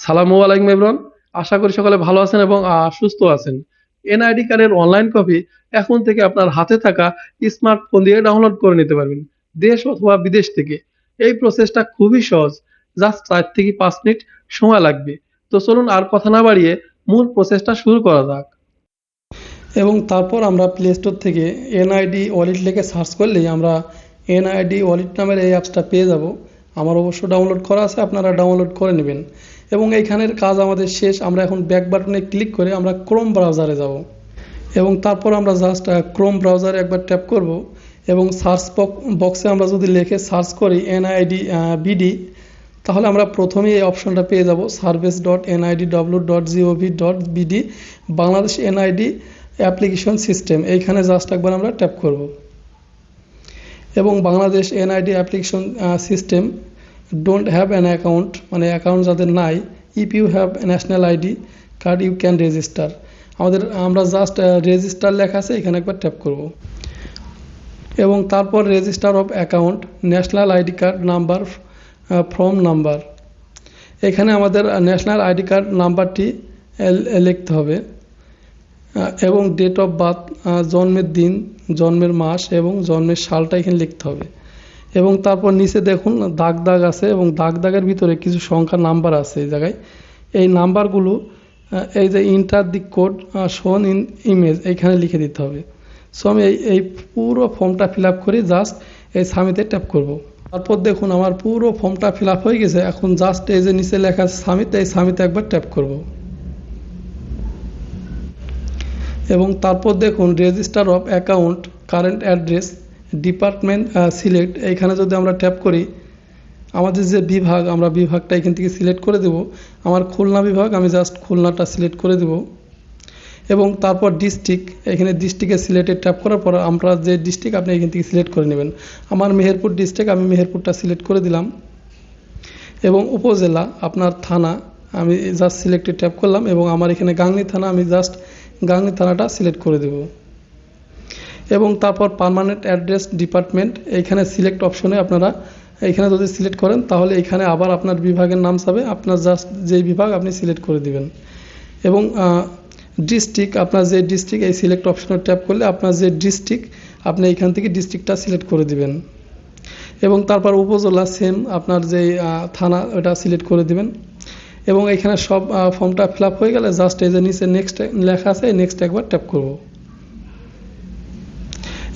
সালামু আলাইকুম এভরিওয়ান। আশা করি সকলে ভালো আছেন এবং সুস্থ আছেন। এনআইডি কার্ডের অনলাইন কপি এখন থেকে আপনার হাতে থাকা স্মার্টফোন দিয়ে ডাউনলোড করে নিতে পারবেন, দেশ অথবা বিদেশ থেকে। এই প্রসেসটা খুবই সহজ, জাস্ট চার থেকে পাঁচ মিনিট সময় লাগবে। তো চলুন আর কথা না বাড়িয়ে মূল প্রসেসটা শুরু করা যাক। এবং তারপর আমরা প্লে স্টোর থেকে এনআইডি ওয়ালেট লিখে সার্চ করলেই আমরা এনআইডি ওয়ালেট নামের এই অ্যাপসটা পেয়ে যাব। আমার অবশ্য ডাউনলোড করা আছে, আপনারা ডাউনলোড করে নেবেন। এবং এইখানের কাজ আমাদের শেষ। আমরা এখন ব্যাক বাটনে ক্লিক করে আমরা ক্রোম ব্রাউজারে যাব। এবং তারপর আমরা জাস্ট ক্রোম ব্রাউজারে একবার ট্যাপ করব এবং সার্চ বক্সে আমরা যদি লিখে সার্চ করি এনআইডি বিডি তাহলে আমরা প্রথমেই এই অপশনটা পেয়ে যাব service dot NID W dot GOV dot BD Bangladesh NID application system এইখানে জাস্ট একবার আমরা ট্যাপ করব। এবং Bangladesh NID application system don't have an account মানে অ্যাকাউন্ট যাদের নাই if you have national ID card you can register আমাদের, আমরা জাস্ট রেজিস্টার লেখা আছে, এখানে একবার ট্যাপ করব। এবং তারপর register of account national ID card number from number এখানে আমাদের ন্যাশনাল আইডি কার্ড নাম্বারটি লিখতে হবে। এবং ডেট অফ বার্থ জন্মের দিন, জন্মের মাস এবং জন্মের সালটা এখানে লিখতে হবে। এবং তারপর নিচে দেখুন, দাগ দাগ আছে এবং দাগ দাগের ভিতরে কিছু সংখ্যা নাম্বার আছে এই জায়গায়। এই নাম্বারগুলো এই যে enter the code shown in image এইখানে লিখে দিতে হবে। সো আমি এই এই পুরো ফর্মটা ফিল আপ করে জাস্ট এই সামিতে ট্যাপ করব। তারপর দেখুন, আমার পুরো ফর্মটা ফিল আপ হয়ে গেছে, এখন জাস্ট এই যে নিচে লেখা সামিত এই সামিতে একবার ট্যাপ করব। এবং তারপর দেখুন register of account current address department select, এইখানে যদি আমরা ট্যাপ করি, আমাদের যে বিভাগ, আমরা বিভাগটা এখান থেকে সিলেক্ট করে দেব। আমার খুলনা বিভাগ, আমি জাস্ট খুলনাটা সিলেক্ট করে দেব। এবং তারপর ডিস্ট্রিক্ট এখানে ডিস্ট্রিক্টে সিলেক্টে ট্যাপ করার পর আমরা যে ডিস্ট্রিক্ট আপনি এখান থেকে সিলেক্ট করে নেবেন। আমার মেহেরপুর ডিস্ট্রিক্ট আমি মেহেরপুরটা সিলেক্ট করে দিলাম। এবং উপজেলা, আপনার থানা, আমি জাস্ট সিলেক্টে ট্যাপ করলাম এবং আমার এখানে গাংনী থানা, আমি জাস্ট গাংনী থানাটা সিলেক্ট করে দেব। এবং তারপর পার্মানেন্ট অ্যাড্রেস ডিপার্টমেন্ট এইখানে সিলেক্ট অপশনে আপনারা, এইখানে যদি সিলেক্ট করেন, তাহলে এখানে আবার আপনার বিভাগের নাম যাবে, আপনার জাস্ট যেই বিভাগ আপনি সিলেক্ট করে দিবেন। এবং ডিস্ট্রিক্ট আপনার যে ডিস্ট্রিক্ট এই সিলেক্ট অপশনে ট্যাপ করলে আপনার যে ডিস্ট্রিক্ট আপনি এইখান থেকে ডিস্ট্রিক্টটা সিলেক্ট করে দিবেন। এবং তারপর উপজেলা সেম আপনার যে থানা, ওটা সিলেক্ট করে দিবেন। এবং এখানে সব ফর্মটা ফিল হয়ে গেলে জাস্ট এই যে নিচে নেক্সট লেখা আছে নেক্সট একবার ট্যাপ করব।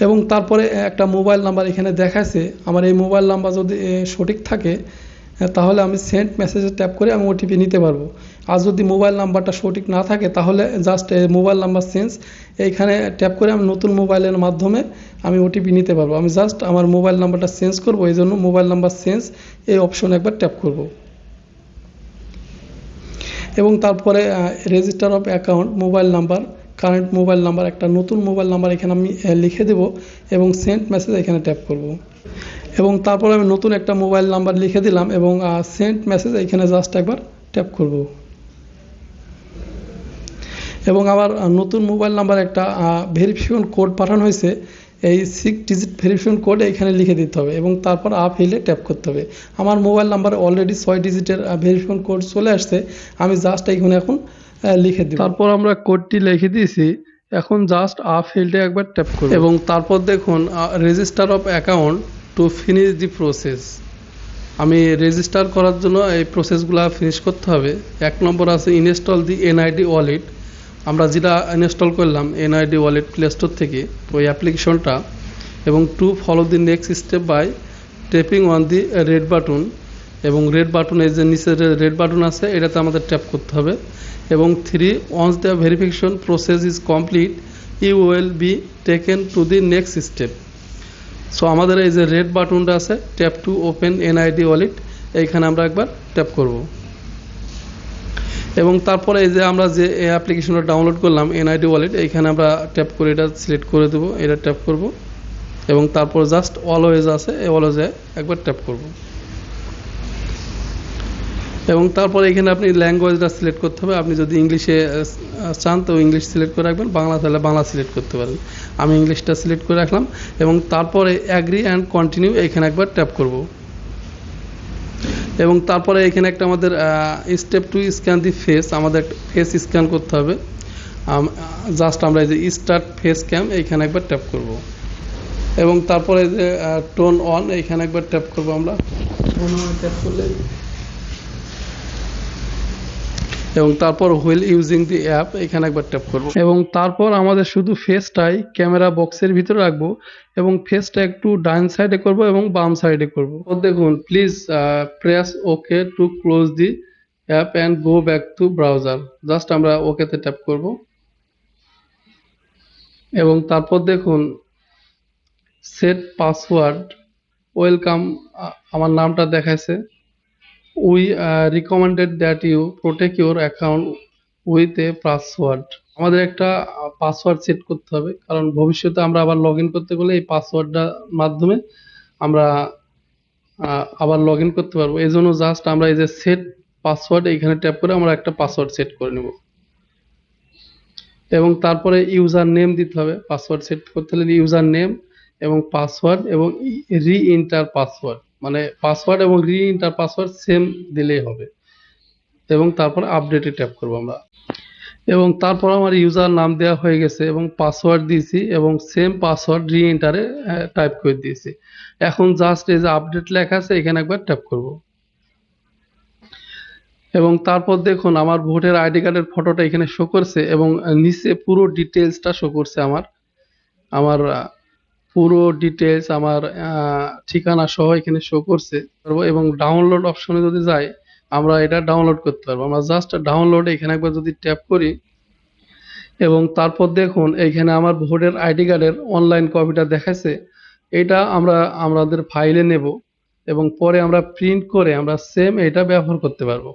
এবং তারপরে একটা মোবাইল নাম্বার এখানে দেখাচ্ছে আমার এই মোবাইল নাম্বার যদি সঠিক থাকে তাহলে আমি সেন্ট মেসেজে ট্যাপ করে আমি ওটিপি নিতে পারব। আর যদি মোবাইল নাম্বারটা সঠিক না থাকে, তাহলে জাস্ট মোবাইল নাম্বার চেঞ্জ, এইখানে ট্যাপ করে আমি নতুন মোবাইলের মাধ্যমে আমি ওটিপি নিতে পারব। আমি জাস্ট আমার মোবাইল নাম্বারটা চেঞ্জ করব, এই জন্য মোবাইল নাম্বার চেঞ্জ, এই অপশনে একবার ট্যাপ করব। এবং তারপরে register of account, mobile number current mobile number একটা নতুন মোবাইল নাম্বার এখানে আমি লিখে দেব এবং সেন্ট মেসেজ এখানে ট্যাপ করব। এবং তারপর আমি নতুন একটা মোবাইল নাম্বার লিখে দিলাম এবং সেন্ট মেসেজ এখানে জাস্ট একবার ট্যাপ করব। এবং আহ, নতুন মোবাইল নাম্বার একটা ভেরিফিকেশন কোড পাঠানো হয়েছে এই সিক্স ডিজিট ভেরিফিকেশন কোড এখানে লিখে দিতে হবে এবং তারপর আপ হিলে ট্যাপ করতে হবে। আমার মোবাইল নাম্বারে অলরেডি ছয় ডিজিটের ভেরিফিকেশন কোড চলে আসছে আমি জাস্ট এখন আহ, লিখে দিই তারপর আমরা কোডটি লিখে দিয়েছি। এখন জাস্ট আপ ফিল্ডে একবার ট্যাপ করব। এবং তারপর দেখুন register of account to finish the process আমি রেজিস্টার করার জন্য এই প্রসেসগুলো ফিনিশ করতে হবে। এক নম্বর আছে ইনস্টল দি এনআইডি ওয়ালেট আমরা যেটা ইনস্টল করলাম এনআইডি ওয়ালেট প্লে স্টোর থেকে ওই অ্যাপ্লিকেশনটা এবং to follow the next step by tapping on the red button এবং রেড বাটন এই যে নিচে রেড বাটন আছে, এটাতে আমাদের ট্যাপ করতে হবে। এবং three once the verification process is complete you will be taken to the next step so আমাদের এই যে রেড বাটনটা আছে tap to open NID wallet এইখানে আমরা একবার ট্যাপ করব। এবং তারপরে এই যে আমরা যে অ্যাপ্লিকেশনটা ডাউনলোড করলাম এনআইডি ওয়ালেট এইখানে আমরা ট্যাপ করে এটা সিলেক্ট করে দেবো, এটা ট্যাপ করব। এবং তারপর জাস্ট অলওয়েজ আছে অলওয়েজে একবার ট্যাপ করব। এবং তারপরে এখানে আপনি ল্যাঙ্গুয়েজটা সিলেক্ট করতে হবে। আপনি যদি ইংলিশে চান, তো ইংলিশ সিলেক্ট করে রাখবেন। বাংলা তাহলে বাংলা সিলেক্ট করতে পারেন। আমি ইংলিশটা সিলেক্ট করে রাখলাম এবং তারপরে অ্যাগ্রি অ্যান্ড কন্টিনিউ এখানে একবার ট্যাপ করব। এবং তারপরে এখানে একটা আমাদের step to scan the face আমাদের ফেস স্ক্যান করতে হবে। জাস্ট আমরা এই যে স্টার্ট ফেস ক্যাম এইখানে একবার ট্যাপ করব। এবং তারপরে যে টোন অন এইখানে একবার ট্যাপ করব আমরা। টোন অন ট্যাপ করলে এবং তারপর হুইল ইউজিং দি অ্যাপ এখানে একবার ট্যাপ করব। এবং তারপর আমাদের শুধু ফেসটাই ক্যামেরা বক্সের ভিতরে রাখব এবং ফেসটা একটু ডান সাইডে করব এবং বাম সাইডে করব। দেখুন please press okay to close the app and go back to browser just আমরা ওকেতে ট্যাপ করব। এবং তারপর দেখুন সেট পাসওয়ার্ড ওয়েলকাম আমার নামটা দেখাইছে। We recommended that you protect your account with a password আমাদের একটা পাসওয়ার্ড সেট করতে হবে। কারণ ভবিষ্যতে আমরা আবার লগ করতে গেলে এই পাসওয়ার্ডটার মাধ্যমে আমরা আবার লগ করতে পারব। এই জন্য জাস্ট আমরা এই যে সেট পাসওয়ার্ড এইখানে ট্যাপ করে আমরা একটা পাসওয়ার্ড সেট করে নেব। এবং তারপরে ইউজার নেম দিতে হবে। পাসওয়ার্ড সেট করতে হলে ইউজার নেম এবং পাসওয়ার্ড এবং রি ইন্টার পাসওয়ার্ড মানে পাসওয়ার্ড এবং রি ইন্টার পাসওয়ার্ড সেম দিলেই হবে। এবং তারপর আপডেটে ট্যাপ করব আমরা। এবং তারপর আমার ইউজার নাম দেওয়া হয়ে গেছে এবং পাসওয়ার্ড দিয়েছি এবং সেম পাসওয়ার্ড রি এন্টারে টাইপ করে দিয়েছি। এখন জাস্ট এই যে আপডেট লেখা আছে, এখানে একবার ট্যাপ করব। এবং তারপর দেখুন, আমার ভোটের আইডি কার্ডের ফটোটা এখানে শো করছে এবং নিচে পুরো ডিটেলসটা শো করছে আমার আমার পুরো ডিটেলস আমার ঠিকানা সহ এখানে শো করছে। এবং ডাউনলোড অপশনে যদি যাই, আমরা এটা ডাউনলোড করতে পারব। আমরা জাস্ট ডাউনলোড এখানে একবার যদি ট্যাপ করি, এবং তারপর দেখুন এইখানে আমার ভোটের আইডি কার্ডের অনলাইন কপিটা দেখাচ্ছে এটা আমরা, আমাদের ফাইলে নেব, এবং পরে আমরা প্রিন্ট করে আমরা সেম এটা ব্যবহার করতে পারব।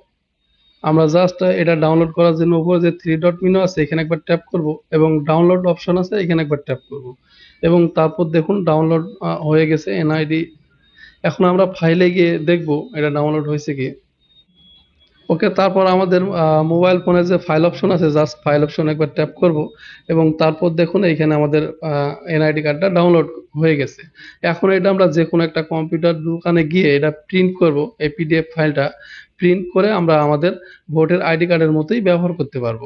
আমরা জাস্ট এটা ডাউনলোড করার জন্য উপরে যে থ্রি ডট মিনো আছে, এখানে একবার ট্যাপ করব এবং ডাউনলোড অপশন আছে, এখানে একবার ট্যাপ করব। এবং তারপর দেখুন ডাউনলোড হয়ে গেছে এনআইডি এখন আমরা ফাইলে গিয়ে দেখব এটা ডাউনলোড হয়েছে কি। ওকে, তারপর আমাদের মোবাইল ফোনে যে ফাইল অপশন আছে জাস্ট ফাইল অপশন একবার ট্যাপ করব এবং তারপর দেখুন এইখানে আমাদের এনআইডি কার্ডটা ডাউনলোড হয়ে গেছে। এখন এটা আমরা যে কোনো একটা কম্পিউটার দোকানে গিয়ে এটা প্রিন্ট করব, এই পিডিএফ ফাইলটা প্রিন্ট করে আমরা আমাদের ভোটের আইডি কার্ডের মতোই ব্যবহার করতে পারব।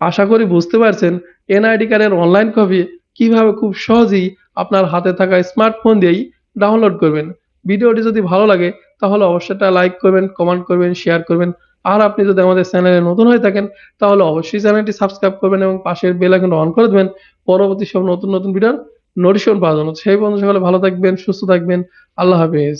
আশা করি বুঝতে পারছেন এনআইডি কার্ডের অনলাইন কপি কীভাবে খুব সহজেই আপনার হাতে থাকা স্মার্টফোন দিয়েই ডাউনলোড করবেন। ভিডিওটি যদি ভালো লাগে, তাহলে অবশ্যই লাইক করবেন কমেন্ট করবেন শেয়ার করবেন। আর আপনি যদি আমাদের চ্যানেলে নতুন হয়ে থাকেন, তাহলে অবশ্যই চ্যানেলটি সাবস্ক্রাইব করবেন এবং পাশের বেল আইকনটা অন করে দেবেন। পরবর্তী সব নতুন নতুন ভিডিওর নোটিফিকেশন পাওয়ার জন্য। সেই বন্ধু সকলে ভালো থাকবেন, সুস্থ থাকবেন। আল্লাহ হাফেজ।